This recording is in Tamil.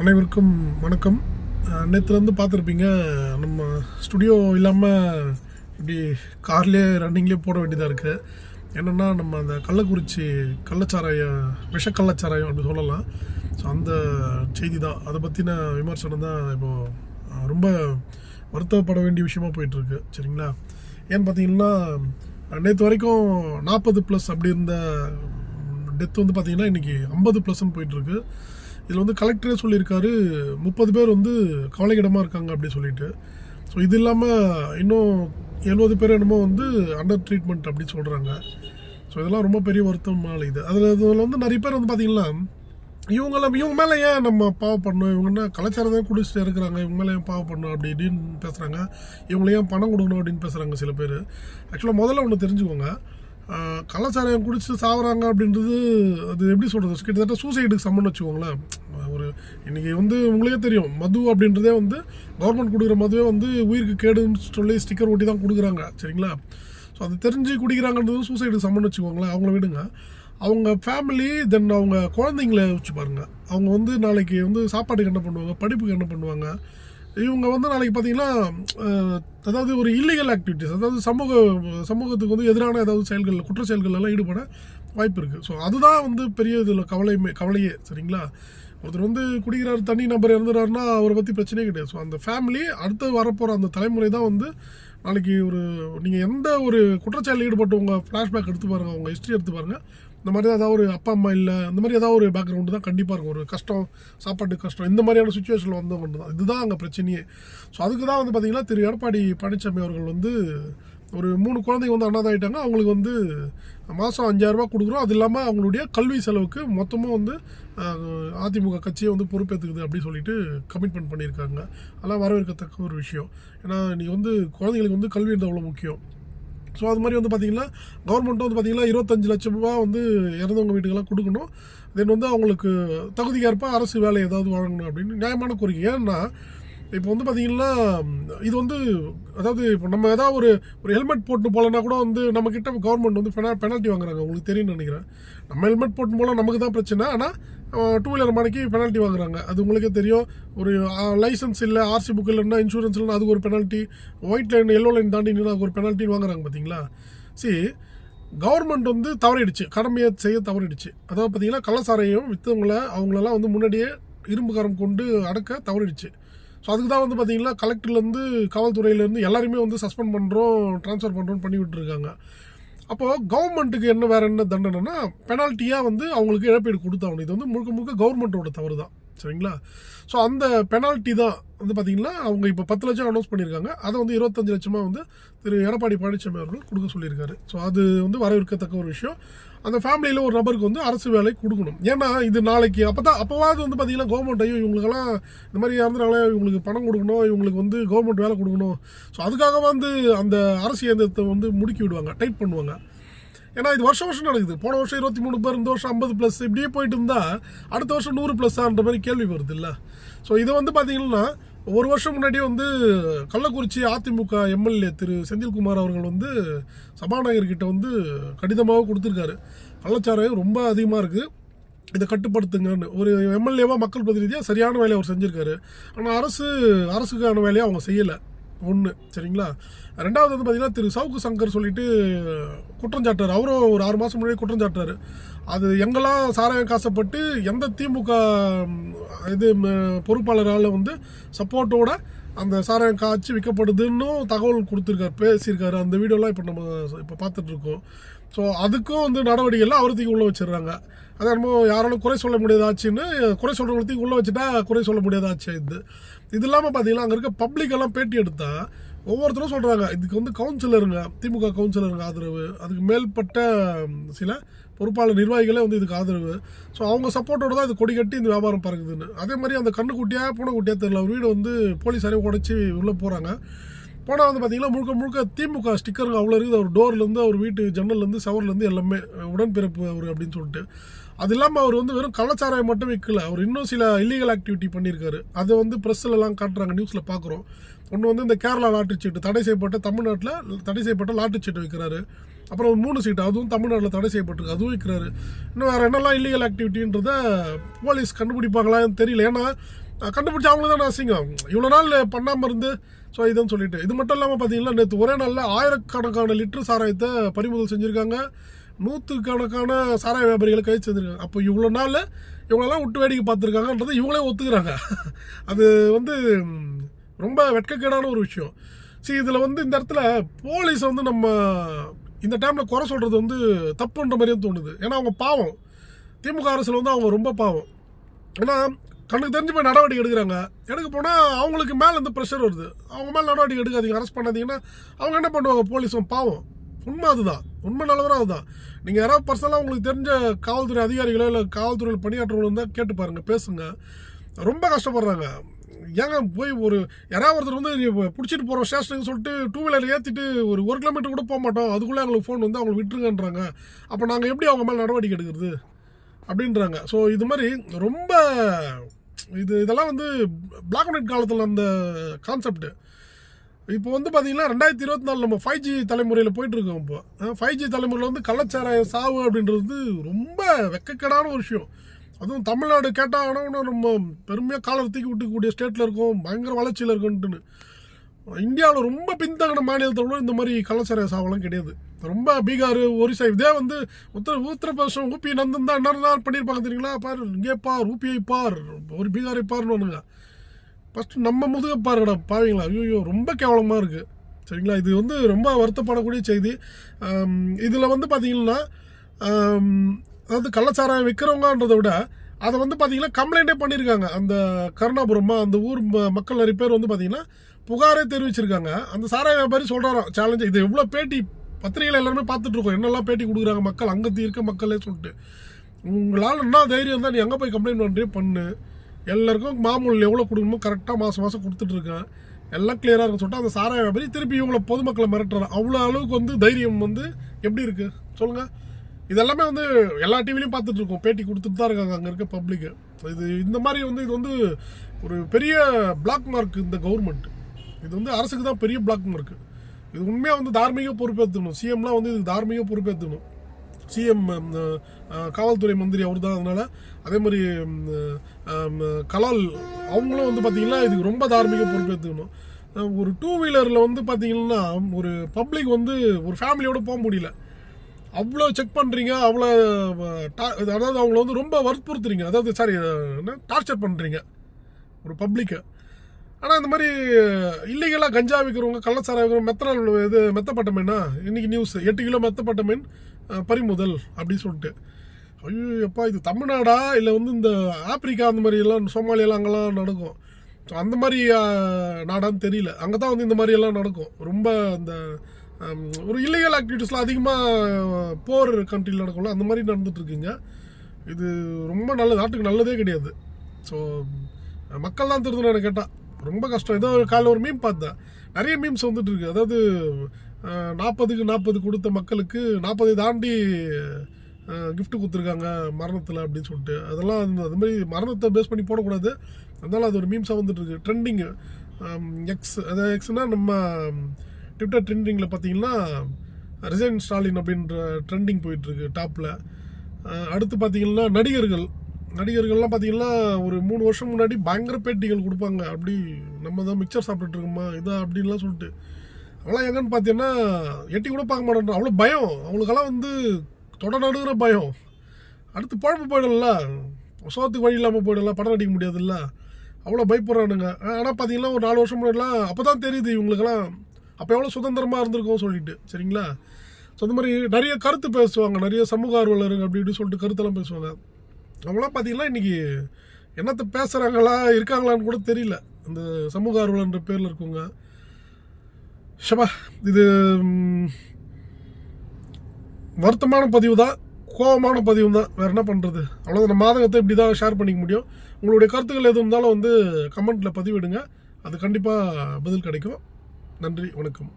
அனைவருக்கும் வணக்கம். நேற்றுலேருந்து பார்த்துருப்பீங்க நம்ம ஸ்டுடியோ இல்லாமல் இப்படி கார்லேயே ரன்னிங்லேயே போட வேண்டியதாக இருக்குது என்னென்னா நம்ம அந்த கள்ளக்குறிச்சி கள்ளச்சாராயம் விஷக்கள்ளச்சாராயம் அப்படி சொல்லலாம். ஸோ அந்த செய்தி தான் அதை பற்றின விமர்சனம் தான் இப்போது ரொம்ப வருத்தப்பட வேண்டிய விஷயமா போயிட்டுருக்கு. சரிங்களா? ஏன்னு பார்த்தீங்கன்னா நேற்று வரைக்கும் நாற்பது ப்ளஸ் அப்படி இருந்த டெத் வந்து பார்த்திங்கன்னா இன்றைக்கி ஐம்பது ப்ளஸ்ன்னு போயிட்டுருக்கு. இதில் வந்து கலெக்டரே சொல்லியிருக்காரு முப்பது பேர் வந்து கவலைக்கிடமாக இருக்காங்க அப்படின்னு சொல்லிட்டு. ஸோ இது இல்லாமல் இன்னும் எழுபது பேர் என்னமோ வந்து அண்டர் ட்ரீட்மெண்ட் அப்படின்னு சொல்கிறாங்க ஸோ இதெல்லாம் ரொம்ப பெரிய வருத்தமான இது. அதில் இதில் வந்து நிறைய பேர் வந்து பார்த்திங்கன்னா இவங்களாம் இவங்க மேலே ஏன் நம்ம பாவம் பண்ணணும்? என்ன கலாச்சாரத்தை குடிச்சிட்டு இருக்கிறாங்க இவங்க மேலே ஏன் பாவம் பண்ணணும் அப்படி இப்படின்னு பேசுகிறாங்க இவங்கள ஏன் பணம் கொடுக்கணும் அப்படின்னு பேசுகிறாங்க சில பேர். ஆக்சுவலாக முதல்ல ஒன்று தெரிஞ்சுக்கோங்க. ஆஹ் கலாச்சாரம் குடிச்சு சாவறாங்க அப்படின்றது அது எப்படி சொல்கிறது கிட்டத்தட்ட சூசைடுக்கு சம்மன் வச்சுக்கோங்களேன். ஒரு இன்றைக்கி வந்து உங்களுக்கே தெரியும் மது அப்படின்றதே வந்து கவர்மெண்ட் கொடுக்குற மதுவே வந்து உயிருக்கு கேடுன்னு சொல்லி ஸ்டிக்கர் ஒட்டி தான் கொடுக்குறாங்க சரிங்களா? ஸோ அது தெரிஞ்சு குடிக்கிறாங்கன்றது சூசைடுக்கு சம்மன் வச்சுக்கோங்களேன் அவங்கள விடுங்க. அவங்க ஃபேமிலி தென் அவங்க குழந்தைங்கள வச்சு பாருங்கள் அவங்க வந்து நாளைக்கு வந்து சாப்பாட்டுக்கு என்ன பண்ணுவாங்க? படிப்புக்கு என்ன பண்ணுவாங்க? இவங்க வந்து நாளைக்கு பார்த்தீங்கன்னா அதாவது ஒரு இல்லீகல் ஆக்டிவிட்டிஸ் அதாவது சமூக சமூகத்துக்கு வந்து எதிரான ஏதாவது செயல்கள் குற்ற செயல்கள் எல்லாம் ஈடுபட வாய்ப்பு இருக்குது ஸோ அதுதான் வந்து பெரிய இதில் கவலையுமே கவலையே சரிங்களா? ஒருத்தர் வந்து குடிக்கிறார் தனி நபர் இறந்துறாருன்னா அவரை பற்றி பிரச்சனையே கிடையாது. ஸோ அந்த ஃபேமிலி அடுத்து வரப்போகிற அந்த தலைமுறை தான் வந்து நாளைக்கு ஒரு நீங்கள் எந்த ஒரு குற்றச்செயலில் ஈடுபட்டு உங்கள் ஃப்ளாஷ்பேக் எடுத்து பாருங்கள் உங்கள் ஹிஸ்ட்ரி எடுத்து பாருங்கள் இந்த மாதிரி தான் ஏதாவது ஒரு அப்பா அம்மா இல்லை இந்த மாதிரி ஏதாவது ஒரு பேக்ரவுண்டு தான் கண்டிப்பாக இருக்கும். ஒரு கஷ்டம் சாப்பாட்டு கஷ்டம் இந்த மாதிரியான சுச்சுவேஷனில் வந்தவங்க தான். இதுதான் அங்கே பிரச்சனையே. ஸோ அதுக்கு தான் வந்து பார்த்திங்கன்னா திரு எடப்பாடி பழனிசாமி அவர்கள் வந்து ஒரு மூணு குழந்தைங்க வந்து அண்ணாதாயிட்டாங்க அவங்களுக்கு வந்து மாதம் அஞ்சாயிரரூபா கொடுக்குறோம். அது இல்லாமல் அவங்களுடைய கல்வி செலவுக்கு மொத்தமாக வந்து அதிமுக கட்சியை வந்து பொறுப்பேற்றுக்குது அப்படின்னு சொல்லிட்டு கமிட்மெண்ட் பண்ணியிருக்காங்க. அதெல்லாம் வரவேற்கத்தக்க ஒரு விஷயம். ஏன்னா நீங்கள் வந்து குழந்தைங்களுக்கு வந்து கல்வி அவ்வளோ முக்கியம். ஸோ அது மாதிரி வந்து பார்த்திங்கன்னா கவர்மெண்ட்டும் வந்து பார்த்திங்கன்னா இருபத்தஞ்சு லட்சம் ரூபா வந்து இறந்தவங்க வீட்டுக்கெல்லாம் கொடுக்கணும். தென் வந்து அவங்களுக்கு தகுதிக்கேற்ப அரசு வேலை ஏதாவது வழங்கணும் அப்படின்னு நியாயமான கோரிக்கை. ஏன்னா இப்போ வந்து பார்த்திங்கன்னா இது வந்து அதாவது இப்போ நம்ம ஏதாவது ஒரு ஒரு ஹெல்மெட் போட்டு போகலன்னா கூட வந்து நம்மக்கிட்ட கவர்மெண்ட் வந்து பெனா பெனால்ட்டி வாங்குறாங்க. உங்களுக்கு தெரியும்னு நினைக்கிறேன். நம்ம ஹெல்மெட் போட்டு போகலாம் நமக்கு தான் பிரச்சனை. ஆனால் டூ வீலர் மணிக்கு பெனால்ட்டி வாங்குறாங்க. அது உங்களுக்கே தெரியும். ஒரு லைசன்ஸ் இல்லை ஆர்சி புக் இல்லைன்னா இன்சூரன்ஸ் இல்லைன்னா அதுக்கு ஒரு penalty white line yellow line தாண்டி அதுக்கு ஒரு பெனால்ட்டின்னு வாங்குறாங்க பார்த்தீங்களா சரி கவர்மெண்ட் வந்து தவறிடுச்சு. கடமையை செய்ய தவறிடுச்சு. அதாவது பார்த்தீங்கன்னா கள்ளசாரையும் விற்றவங்கள அவங்களெல்லாம் வந்து முன்னாடியே இரும்பு கரம் கொண்டு அடக்க தவறிடுச்சு. ஸோ அதுக்கு தான் வந்து பார்த்தீங்கன்னா கலெக்டர்லேருந்து காவல்துறையிலேருந்து எல்லாருமே வந்து சஸ்பெண்ட் பண்ணுறோம் ட்ரான்ஸ்ஃபர் பண்ணுறோம் பண்ணி விட்டுருக்காங்க அப்போது கவர்மெண்ட்டுக்கு என்ன வேறு என்ன தண்டனைனா பெனால்ட்டியாக வந்து அவங்களுக்கு இழப்பீடு கொடுத்தாகணும். இது வந்து முழுக்க முழுக்க கவர்மெண்ட்டோட தவறு தான் சரிங்களா? ஸோ அந்த பெனால்ட்டி தான் வந்து பார்த்தீங்கன்னா அவங்க இப்போ பத்து லட்சம் அனௌன்ஸ் பண்ணியிருக்காங்க. அதை வந்து இருபத்தஞ்சு லட்சமாக வந்து திரு எடப்பாடி பழனிசாமி அவர்கள் கொடுக்க சொல்லியிருக்காரு. ஸோ அது வந்து வரவேற்கத்தக்க ஒரு விஷயம். அந்த ஃபேமிலியில் ஒரு நபருக்கு வந்து அரசு வேலை கொடுக்கணும். ஏன்னா இது நாளைக்கு அப்போ தான் அப்போவாவது வந்து பார்த்தீங்கன்னா கவர்மெண்ட் ஐயோ இவங்களுக்கெல்லாம் இந்த மாதிரி இறந்துறாங்களே இவங்களுக்கு பணம் கொடுக்கணும் இவங்களுக்கு வந்து கவர்மெண்ட் வேலை கொடுக்கணும். ஸோ அதுக்காக வந்து அந்த அரசு இயந்திரத்தை வந்து முடுக்கி விடுவாங்க டைட் பண்ணுவாங்க. ஏன்னா இது வருஷம் வருஷம் நடக்குது. போன வருஷம் இருபத்தி மூணு பேர் இந்த வருஷம் ஐம்பது ப்ளஸ் இப்படியே போயிட்டு இருந்தால் அடுத்த வருஷம் நூறு ப்ளஸ்ஸான்ற மாதிரி கேள்வி வருது இல்லை? ஸோ இதை வந்து பார்த்தீங்கன்னா ஒரு வருஷம் முன்னாடியே வந்து கள்ளக்குறிச்சி அதிமுக எம்எல்ஏ திரு செந்தில்குமார் அவர்கள் வந்து சபாநாயகர்கிட்ட வந்து கடிதமாக கொடுத்துருக்காரு. கள்ளச்சாராயம் ரொம்ப அதிகமாக இருக்குது இதை கட்டுப்படுத்துங்கன்னு. ஒரு எம்எல்ஏவாக மக்கள் பிரதிநிதியாக சரியான வேலையை அவர் செஞ்சுருக்காரு. ஆனால் அரசு அரசுக்கான வேலையை அவங்க செய்யலை. ஒன்று சரிங்களா? ரெண்டாவது வந்து பார்த்தீங்கன்னா திரு சவுக்கு சங்கர் சொல்லிட்டு குற்றம் சாட்டார் அவரும் ஒரு ஆறு மாதம் முன்னாடி குற்றம் சாட்டார் அது எங்கெல்லாம் சாராயம் காசப்பட்டு எந்த திமுக இது பொறுப்பாளரால் வந்து சப்போர்ட்டோட அந்த சாராயம் காய்ச்சி விற்கப்படுதுன்னு தகவல் கொடுத்துருக்காரு பேசியிருக்காரு. அந்த வீடியோலாம் இப்போ நம்ம இப்போ பார்த்துட்ருக்கோம் ஸோ அதுக்கும் வந்து நடவடிக்கைலாம் அவரத்துக்கு உள்ளே வச்சிடுறாங்க. அது என்னமோ யாராலும் குறை சொல்ல முடியாதாச்சுன்னு குறை சொல்கிறவங்களுக்கு உள்ளே வச்சுட்டா குறை சொல்ல முடியாதாச்சு. இது இது இல்லாமல் பார்த்தீங்கன்னா அங்கே இருக்க பப்ளிக் எல்லாம் பேட்டி எடுத்தா ஒவ்வொருத்தரும் சொல்கிறாங்க இதுக்கு வந்து கவுன்சிலருங்க திமுக கவுன்சிலருங்க ஆதரவு அதுக்கு மேல்பட்ட சில பொறுப்பாளர் நிர்வாகிகளே வந்து இதுக்கு ஆதரவு. ஸோ அவங்க சப்போர்ட்டோட தான் இது கொடி கட்டி இந்த வியாபாரம் பறக்குதுன்னு. அதே மாதிரி அந்த கண்ணுக்குட்டியாக பூனைக்குட்டியாக தெரியல ஒரு வீடு வந்து போலீஸாரையும் உடச்சி உள்ளே போகிறாங்க போனால் வந்து பார்த்தீங்கன்னா முழுக்க முழுக்க திமுக ஸ்டிக்கருங்க அவ்வளோ இருக்குது. அவர் டோர்லேருந்து அவர் வீட்டு ஜன்னல்லேருந்து சவர்லேருந்து எல்லாமே உடன்பிறப்பு அவர் அப்படின்னு சொல்லிட்டு. அது இல்லாமல் அவர் வந்து வெறும் கள்ளச்சாராயம் மட்டும் விற்கல அவர் இன்னும் சில இல்லீகல் ஆக்டிவிட்டி பண்ணியிருக்காரு அதை வந்து ப்ரெஸ்லலாம் காட்டுறாங்க நியூஸில் பார்க்குறோம் ஒன்று வந்து இந்த கேரளா லாட்டரி சீட்டு தடை செய்யப்பட்ட தமிழ்நாட்டில் தடை செய்யப்பட்ட லாட்டரி சீட்டு விற்கிறாரு. அப்புறம் ஒரு மூணு சீட்டு அதுவும் தமிழ்நாட்டில் தடை செய்யப்பட்டிருக்கு அதுவும் விற்கிறாரு. இன்னும் வேறு என்னெல்லாம் இல்லீகல் ஆக்டிவிட்டின்றத போலீஸ் கண்டுபிடிப்பாங்களான்னு தெரியல. ஏன்னா கண்டுபிடிச்ச அவங்களும் தான் அசிங்கம். இவ்வளோ நாள் பண்ணாமல் இருந்து ஸோ இதுன்னு சொல்லிட்டு. இது மட்டும் இல்லாமல் பார்த்தீங்கன்னா நேற்று ஒரே நாளில் ஆயிரக்கணக்கான லிட்டர் சாராயத்தை பறிமுதல் செஞ்சுருக்காங்க. நூற்றுக்கணக்கான சாராய வியாபாரிகளை கைது செஞ்சுருக்காங்க. அப்போ இவ்வளோ நாள் இவங்களெல்லாம் விட்டு வேடிக்கை பார்த்துருக்காங்கன்றது இவங்களே ஒத்துக்கிறாங்க. அது வந்து ரொம்ப வெட்கக்கேடான ஒரு விஷயம். சரி இதில் வந்து இந்த இடத்துல போலீஸ் வந்து நம்ம இந்த டைமில் குறை சொல்கிறது வந்து தப்புன்ற மாதிரியும் தோணுது. ஏன்னா அவங்க பாவம். திமுக அரசில் வந்து அவங்க ரொம்ப பாவம். ஏன்னா கண்ணுக்கு தெரிஞ்சு போய் நடவடிக்கை எடுக்கிறாங்க. எடுக்க போனால் அவங்களுக்கு மேலே இந்த ப்ரெஷர் வருது. அவங்க மேலே நடவடிக்கை எடுக்காதீங்க அரெஸ்ட் பண்ணாதீங்கன்னா அவங்க என்ன பண்ணுவாங்க? போலீஸும் பாவம். உண்மை அதுதான். உண்மை நிலவரம் அதுதான். நீங்கள் யாராவது பர்சனலாக உங்களுக்கு தெரிஞ்ச காவல்துறை அதிகாரிகளோ இல்லை காவல்துறையில் பணியாற்றவங்களோ இருந்தால் கேட்டு பாருங்கள் பேசுங்க. ரொம்ப கஷ்டப்படுறாங்க. ஏங்க போய் ஒரு யாராவது ஒருத்தர் வந்து பிடிச்சிட்டு போகிறோம் ஸ்டேஷனுக்கு சொல்லிட்டு டூ வீலர் ஏற்றிட்டு ஒரு ஒரு கிலோமீட்டர் கூட போக மாட்டோம். அதுக்குள்ளே எங்களுக்கு ஃபோன் வந்து அவங்களை விட்டுருங்கன்றாங்க. அப்போ நாங்கள் எப்படி அவங்க மேலே நடவடிக்கை எடுக்கிறது? அப்படின்றாங்க. ஸோ இது மாதிரி ரொம்ப இது இதெல்லாம் வந்து பிளாக் அண்ட் ஒயிட் காலத்தில் அந்த கான்செப்ட் இப்போ வந்து பார்த்தீங்கன்னா ரெண்டாயிரத்தி இருபத்தி நாலு நம்ம ஃபைவ் ஜி தலைமுறையில் போயிட்டுருக்கோம் இப்போ. ஃபைவ் ஜி தலைமுறையில் வந்து கள்ளச்சாராய சாவு அப்படின்றது ரொம்ப வெக்கக்கேடான ஒரு விஷயம். அதுவும் தமிழ்நாடு கேட்டால் ஆனால் நம்ம பெருமையாக காலர் தூக்கி விட்டுக்கூடிய ஸ்டேட்டில் இருக்கும் பயங்கர வளர்ச்சியில் இருக்குன்ட்டுன்னு. இந்தியாவில் ரொம்ப பின்தங்கின மாநிலத்தில் கூட இந்த மாதிரி கள்ளச்சாராய சாவெல்லாம் கிடையாது. ரொம்ப பீகார் ஒரிசா இதே வந்து உத்தர உத்தரப்பிரதேசம் ஊபி நந்தன் தான் என்ன பண்ணியிருப்பாங்க தெரியுங்களா? பார் இங்கே பார் ஊபியை பார் ஒரு பீகாரை பார்னு ஃபஸ்ட்டு நம்ம முதுக பாருங்கடா பாவீங்களா? ஐயோ ரொம்ப கேவலமாக இருக்குது சரிங்களா? இது வந்து ரொம்ப வருத்தப்படக்கூடிய செய்தி. இதில் வந்து பார்த்தீங்கன்னா அதாவது கள்ளச்சாராயம் விற்கிறவங்கன்றதை விட அதை வந்து பார்த்தீங்கன்னா கம்ப்ளைண்ட்டே பண்ணியிருக்காங்க. அந்த கருணாபுரமா அந்த ஊர் மக்கள் நிறைய பேர் வந்து பார்த்தீங்கன்னா புகாரே தெரிவிச்சிருக்காங்க. அந்த சாராய வியாபாரி சொல்கிறாராம் சேலஞ்சு இது எவ்வளோ பேட்டி? பத்திரிகையில் எல்லாருமே பார்த்துட்ருக்கோம் என்னெல்லாம் பேட்டி கொடுக்குறாங்க மக்கள்? அங்கே இருக்க மக்களே சொல்லிட்டு. உங்களால் என்ன தைரியம் தான் நீ அங்கே போய் கம்ப்ளைண்ட் பண்ணுறே பண்ணு. எல்லாருக்கும் மாமூல் எவ்வளோ கொடுக்கணுமோ கரெக்டாக மாதம் மாதம் கொடுத்துட்ருக்கேன் எல்லாம் கிளியராக இருக்குன்னு சொல்லிட்டு அந்த சாராய வியாபாரி திருப்பி இவங்களை பொதுமக்களை மிரட்டுறாங்க அவ்வளோ அளவுக்கு வந்து தைரியம் வந்து எப்படி இருக்குது சொல்லுங்கள் இதெல்லாமே வந்து எல்லா டிவிலையும் பார்த்துட்டு இருக்கோம். பேட்டி கொடுத்துட்டு தான் இருக்காங்க. அங்கே இருக்க பப்ளிக்கு இது இந்த மாதிரி வந்து இது வந்து ஒரு பெரிய பிளாக் மார்க் இந்த கவர்மெண்ட் இது வந்து அரசுக்கு தான் பெரிய பிளாக் மார்க் இது உண்மையாக வந்து தார்மீக பொறுப்பேற்றுக்கணும் சிஎம்லாம் வந்து இதுக்கு தார்மீக பொறுப்பேற்றுக்கணும் சிஎம் காவல்துறை மந்திரி அவர் தான் அதனால அதே மாதிரி கலால் அவங்களும் வந்து பார்த்தீங்கன்னா இதுக்கு ரொம்ப தார்மீக பொறுப்பேற்றுக்கணும் ஒரு டூ வீலரில் வந்து பார்த்தீங்கன்னா ஒரு பப்ளிக் வந்து ஒரு ஃபேமிலியோடு போக முடியல. அவ்வளோ செக் பண்ணுறீங்க அவ்வளோ டா- அதாவது அவங்கள வந்து ரொம்ப வற்புறுத்துறீங்க. அதாவது சாரி என்ன டார்ச்சர் பண்ணுறீங்க ஒரு பப்ளிக்கை ஆனால் இந்த மாதிரி இல்லீகலாக கஞ்சா விற்கிறவங்க கள்ளச்சாராயம் விற்கிறவங்க மெத்தனால் இது மெத்தப்பட்டமேனா இன்றைக்கி நியூஸ் எட்டு கிலோ மெத்தப்பட்ட மீன் பறிமுதல் அப்படின்னு சொல்லிட்டு. ஐயோ எப்பா இது தமிழ்நாடா? இல்லை வந்து இந்த ஆப்பிரிக்கா அந்த மாதிரியெல்லாம் சோமாலியெல்லாம் அங்கெல்லாம் நடக்கும். ஸோ அந்த மாதிரி நாடான்னு தெரியல. அங்கே தான் வந்து இந்த மாதிரியெல்லாம் நடக்கும். ரொம்ப இந்த ஒரு இல்லீகல் ஆக்டிவிட்டீஸ்லாம் அதிகமாக போர் கண்ட்ரியில் நடக்கும்ல அந்த மாதிரி நடந்துகிட்ருக்கீங்க இது ரொம்ப நல்லது நாட்டுக்கு நல்லதே கிடையாது. ஸோ மக்கள் தான் திருந்தணும் கேட்டால் ரொம்ப கஷ்டம். ஏதோ காலைல ஒரு மீம் பார்த்தேன். நிறைய மீம்ஸ் வந்துட்டு இருக்கு அதாவது நாற்பதுக்கு நாற்பது கொடுத்த மக்களுக்கு நாற்பதை தாண்டி கிஃப்ட் கொடுத்துருக்காங்க மரணத்தில் அப்படின்னு சொல்லிட்டு. அதெல்லாம் அந்த- அது மாதிரி மரணத்தை பேஸ் பண்ணி போடக்கூடாது. அதனால அது ஒரு மீம்ஸாக வந்துட்டுருக்கு. ட்ரெண்டிங்கு எக்ஸ் அதாவது எக்ஸ்னால் நம்ம ட்விட்டர் ட்ரெண்டிங்கில் பார்த்தீங்கன்னா ரிசைன் ஸ்டாலின் அப்படின்ற ட்ரெண்டிங் போயிட்டுருக்கு டாப்பில் அடுத்து பார்த்தீங்கன்னா நடிகர்கள். நடிகர்கள்லாம் பார்த்தீங்கன்னா ஒரு மூணு வருஷம் முன்னாடி பயங்கர பேட்டிகள் கொடுப்பாங்க. அப்படி நம்ம தான் மிக்சர் சாப்பிட்டுட்டு இருக்கோமா இதா அப்படின்லாம் சொல்லிட்டு. அவங்களாம் எங்கன்னு பார்த்தீங்கன்னா எட்டி கூட பார்க்க மாட்டேன் அவ்வளோ பயம். அவங்களுக்கெல்லாம் வந்து தொட பயம். அடுத்து பழப்பு போயிடல சோத்துக்கு வழி இல்லாமல் போயிடலாம். படம் நடிக்க முடியாதுல்ல. அவ்வளோ பயப்படுறானுங்க. ஆனால் பார்த்தீங்கன்னா ஒரு நாலு வருஷம் முன்னாடிலாம் அப்போ தான் தெரியுது இவங்களுக்கெல்லாம் அப்போ எவ்வளோ சுதந்திரமாக இருந்திருக்கோம் சொல்லிட்டு. சரிங்களா? ஸோ அந்த மாதிரி நிறைய கருத்து பேசுவாங்க. நிறைய சமூக ஆர்வலருங்க அப்படி இப்படி சொல்லிட்டு கருத்தெல்லாம் பேசுவாங்க. அவங்களாம் பார்த்தீங்கன்னா இன்றைக்கி என்னத்தை பேசுகிறாங்களா இருக்காங்களான்னு கூட தெரியல. அந்த சமூக ஆர்வலன்ற பேரில் இருக்கவங்க. ஷபா இது வருத்தமான பதிவு தான் கோபமான பதிவு தான் வேறு என்ன பண்ணுறது அவ்வளோதான் நம்ம மாதகத்தை இப்படி தான் ஷேர் பண்ணிக்க முடியும் உங்களுடைய கருத்துக்கள் எது இருந்தாலும் வந்து கமெண்ட்டில் பதிவிடுங்க அது கண்டிப்பாக பதில் கிடைக்கும் நன்றி வணக்கம்